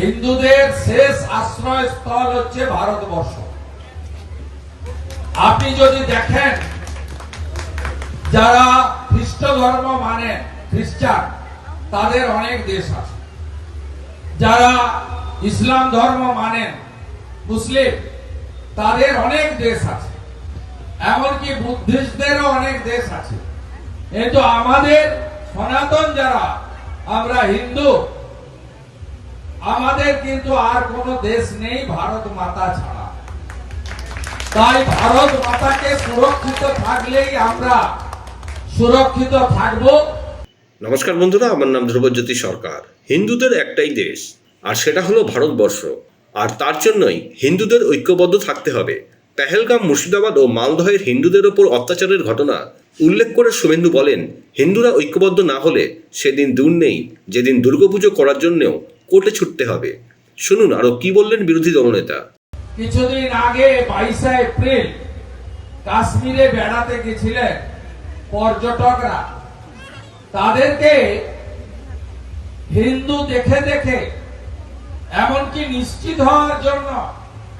হিন্দুদের শেষ আশ্রয়স্থল হচ্ছে ভারতবর্ষ। আপনি যদি দেখেন, যারা খ্রিস্ট ধর্ম মানে খ্রিস্টান, তাদের অনেক দেশ আছে। যারা ইসলাম ধর্ম মানেন মুসলিম, তাদের অনেক দেশ আছে। এমনকি বুদ্ধিস্টদেরও অনেক দেশ আছে। কিন্তু আমাদের সনাতন যারা, আমরা হিন্দু আমাদের কিন্তু আর কোনো দেশ নেই ভারত মাতা ছাড়া। তাই ভারত মাতাকে সুরক্ষিত থাকলেই আমরা সুরক্ষিত থাকব। নমস্কার বন্ধুরা, আমার নাম ধ্রুবজ্যোতি সরকার। হিন্দুদের একটাই দেশ, আর সেটা হলো ভারতবর্ষ। আর তার জন্যই হিন্দুদের ঐক্যবদ্ধ থাকতে হবে। পেহেলগাম, মুর্শিদাবাদ ও মালদহের হিন্দুদের ওপর অত্যাচারের ঘটনা উল্লেখ করে শুভেন্দু বলেন, হিন্দুরা ঐক্যবদ্ধ না হলে সেদিন দূর নেই, যেদিন দুর্গাপুজো করার জন্যও কোর্টে ছুটতে হবে। শুনুন, আরও কি বললেন বিরোধী দলনেতা? কিছুদিন আগে বাইশে এপ্রিল কাশ্মীরে বেড়াতে গেছিলেন পর্যটকরা। তাদেরকে হিন্দু দেখে দেখে, এমনকি নিশ্চিত হওয়ার জন্য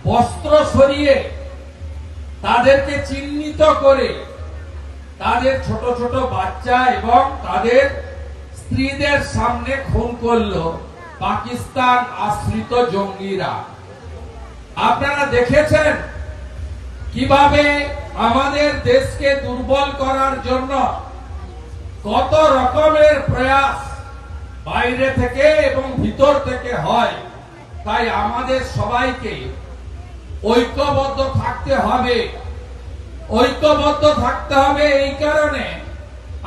বস্ত্র সরিয়ে তাদেরকে চিহ্নিত করে তাদের ছোট ছোট বাচ্চা এবং তাদের স্ত্রীদের সামনে খুন করল। পাকিস্তান আশ্রিত জঙ্গিরা। আপনারা দেখেছেন কীভাবে আমাদের দেশকে দুর্বল করার জন্য কত রকমের প্রয়াস বাইরে থেকে এবং ভিতর থেকে হয়, তাই আমাদের সবাইকে ঐক্যবদ্ধ থাকতে হবে। ঐক্যবদ্ধ থাকতে হবে এই কারণে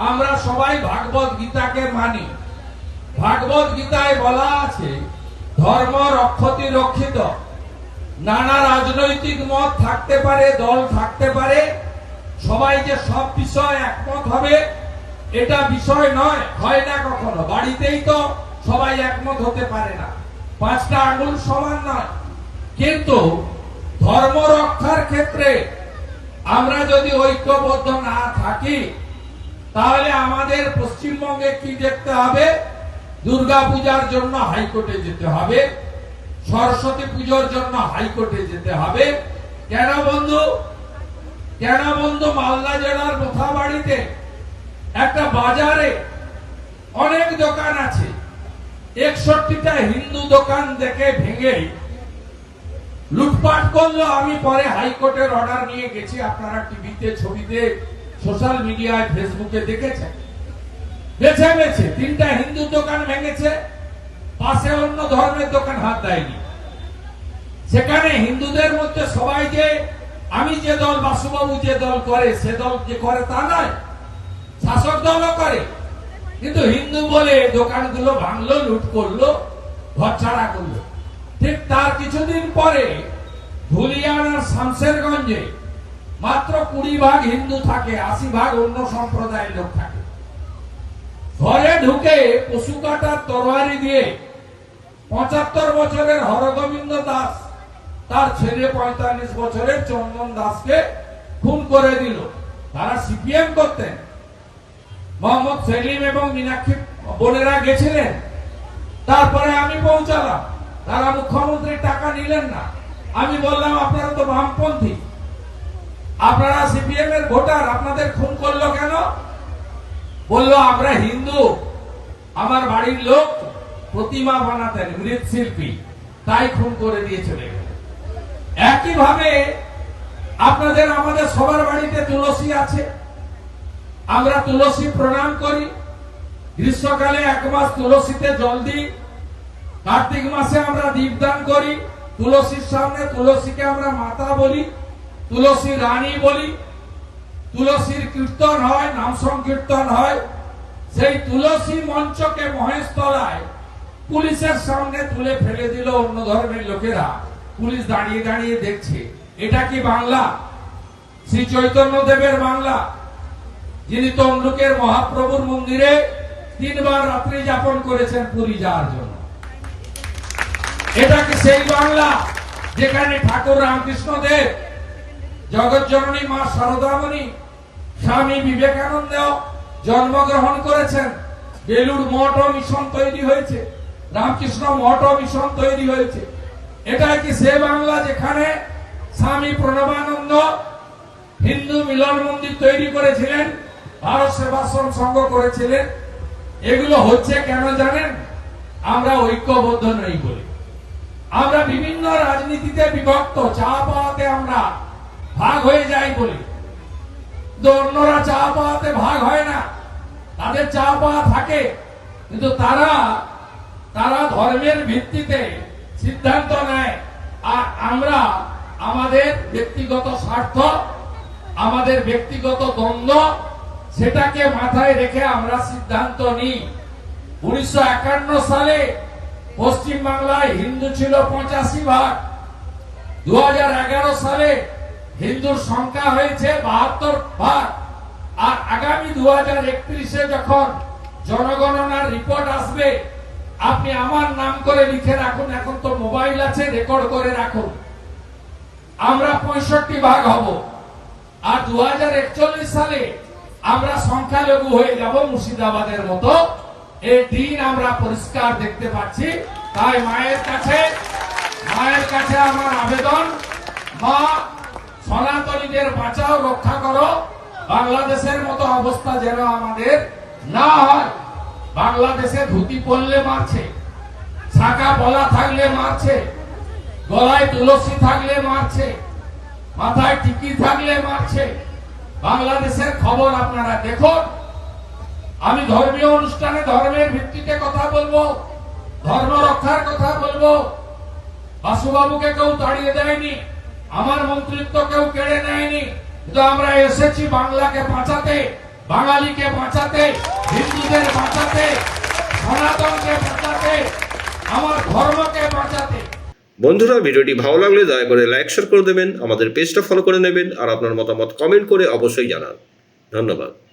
আমরা সবাই ভাগবত গীতাকে মানি। ভাগবত গীতায় বলা আছে, ধর্ম রক্ষতি রক্ষিত। নানা রাজনৈতিক মত থাকতে পারে, দল থাকতে পারে, সবাই যে সব বিষয় একমত হবে, এটা বিষয় নয়, হয় না কখনো। বাড়িতেই তো সবাই একমত হতে পারে না। পাঁচটা আঙুল সমান নয়। কিন্তু ধর্ম রক্ষার ক্ষেত্রে আমরা যদি ঐক্যবদ্ধ না থাকি, তাহলে আমাদের পশ্চিমবঙ্গে কি দেখতে হবে? দুর্গা পূজার জন্য হাইকোর্টে যেতে হবে, সরস্বতী পুজোর জন্য হাইকোর্টে যেতে হবে। কেন বন্ধু? কেন বন্ধু? মালদা জেলার মোথাবাড়িতে একটা বাজারে অনেক দোকান আছে। একষট্টিটা হিন্দু দোকান দেখে ভেঙে লুটপাট করল। আমি পরে হাইকোর্টের অর্ডার নিয়ে গেছি। আপনারা টিভিতে, ছবিতে, সোশ্যাল মিডিয়ায়, ফেসবুকে দেখেছেন। বেছে বেছে তিনটা হিন্দু দোকান ভেঙেছে, পাশে অন্য ধর্মের দোকান হাত দেয়নি। সেখানে হিন্দুদের মধ্যে সবাই যে, আমি যে দল, বাসুবাবু যে দল করে, সে দল যে করে তা নয়, শাসক দলও করে। কিন্তু হিন্দু বলে দোকানগুলো ভাঙলো, লুট করল, ঘর ছাড়া করল। ঠিক তার কিছুদিন পরে ধুলিয়ান আর শামশেরগঞ্জে মাত্র কুড়ি ভাগ হিন্দু থাকে, আশি ভাগ অন্য সম্প্রদায়ের লোক থাকে। ঘরে ঢুকে পশু কাটার তরবারি দিয়ে পঁচাত্তর বছরের হরগোবিন্দ দাস, তার ছেলে পঁয়তাল্লিশ বছরের চন্দন দাসকে খুন করে দিল। তারা সিপিএম করতেন। মোহাম্মদ সেলিম এবং মীনাক্ষী বোনেরা গেছিলেন। তারপরে আমি পৌঁছালাম। তারা মুখ্যমন্ত্রীর টাকা নিলেন না। আমি বললাম, আপনারা তো বামপন্থী। আপনারা সিপিএম এর ভোটার, আপনাদের খুন করল কেন? বলল, আমরা হিন্দু। আমার বাড়ির লোক প্রতিমা বানাতেন মৃৎশিল্পী তাই খুন করে দিয়ে চলে গেল। একইভাবে আপনাদের আমাদের সবার বাড়িতে তুলসী আছে। আমরা তুলসী প্রণাম করি। গ্রীষ্মকালে এক মাস তুলসীতে জল দিই। কার্তিক মাসে আমরা দীপদান করি। তুলসীর সামনে তুলসীকে আমরা মাতা বলি, তুলসী রানী বলি। তুলসীর কীর্তন হয়, নাম সংকীর্তন হয়। সেই তুলসী মঞ্চকে মহেশতলায় পুলিশের সামনে তুলে ফেলে দিল অন্য ধর্মের লোকেরা। পুলিশ দাঁড়িয়ে দাঁড়িয়ে দেখছে, এটা কি বাংলা? শ্রী চৈতন্য দেবের বাংলা। যিনি তমলুকের মহাপ্রভুর মন্দিরে তিনবার রাত্রি যাপন করেছেন পুরী যাওয়ার জন্য। এটা কি সেই বাংলা? যেখানে ঠাকুর রামকৃষ্ণ দেব জগৎ জননী মা সারদামণি, স্বামী বিবেকানন্দ জন্মগ্রহণ করেছেন। বেলুর মঠ মিশন তৈরি হয়েছে। রামকৃষ্ণ মঠ মিশন তৈরি হয়েছে। এটা কি সে বাংলা যেখানে স্বামী প্রণবানন্দ হিন্দু মিলন মন্দির তৈরি করেছিলেন, ভারত সেবাশ্রম সংঘ করেছিলেন? এগুলো হচ্ছে কেন জানেন? আমরা ঐক্যবদ্ধ নই বলি। আমরা বিভিন্ন রাজনীতিতে বিভক্ত, চা পাওয়াতে আমরা ভাগ হয়ে যায় বলে। অন্যরা চা পাওয়াতে ভাগ হয় না। তাদের চা পাওয়া থাকে, কিন্তু তারা তারা ধর্মের ভিত্তিতে সিদ্ধান্ত নেয়। আর আমরা আমাদের ব্যক্তিগত স্বার্থ, আমাদের ব্যক্তিগত দ্বন্দ্ব, সেটাকে মাথায় রেখে আমরা সিদ্ধান্ত নিই। উনিশশো একান্ন সালে পশ্চিম বাংলায় হিন্দু ছিল পঁচাশি ভাগ। দু হাজার এগারো সালে হিন্দুর সংখ্যা হয়েছে বাহাত্তর ভাগ। আর আগামী দু হাজার একত্রিশে যখন জনগণনার রিপোর্ট আসবে, আপনি আমার নাম করে লিখে রাখুন, এখন তো মোবাইল আছে, রেকর্ড করে রাখুন। আমরা পঁয়ষট্টি ভাগ হব। আর দু হাজার একচল্লিশ সালে আমরা সংখ্যালঘু হয়ে যাব মুর্শিদাবাদের মতো। এই দিন আমরা পরিষ্কার দেখতে পাচ্ছি। তাই মায়ের কাছে মায়ের কাছে আমার আবেদন। মা সনাতনীদের বাঁচাও, রক্ষা করো। বাংলাদেশের মতো অবস্থা যেন আমাদের না হয়। বাংলাদেশে ধুতি পরলে মারছে, শাখা বলা থাকলে মারছে, গলায় তুলসী থাকলে মারছে, মাথায় টিকি থাকলে মারছে। বাংলাদেশের খবর আপনারা দেখুন। আমি ধর্মীয় অনুষ্ঠানে ধর্মের ভিত্তিতে কথা বলব, ধর্ম রক্ষার কথা বলব। বাসুবাবুকে কেউ তাড়িয়ে দেয়নি। আমার মন্ত্রিত্ব কেউ কেড়ে নেয়নি। কিন্তু আমরা এসেছি বাংলাকে বাঁচাতে, বাঙালিকে বাঁচাতে, হিন্দুদের বাঁচাতে, সনাতনকে বাঁচাতে, আমার ধর্মকে বাঁচাতে। বন্ধুরা, ভিডিওটি ভালো লাগলে দয়া করে লাইক শেয়ার করে দেবেন, আমাদের পেজটা ফলো করে নেবেন, আর আপনার মতামত কমেন্ট করে অবশ্যই জানান। ধন্যবাদ।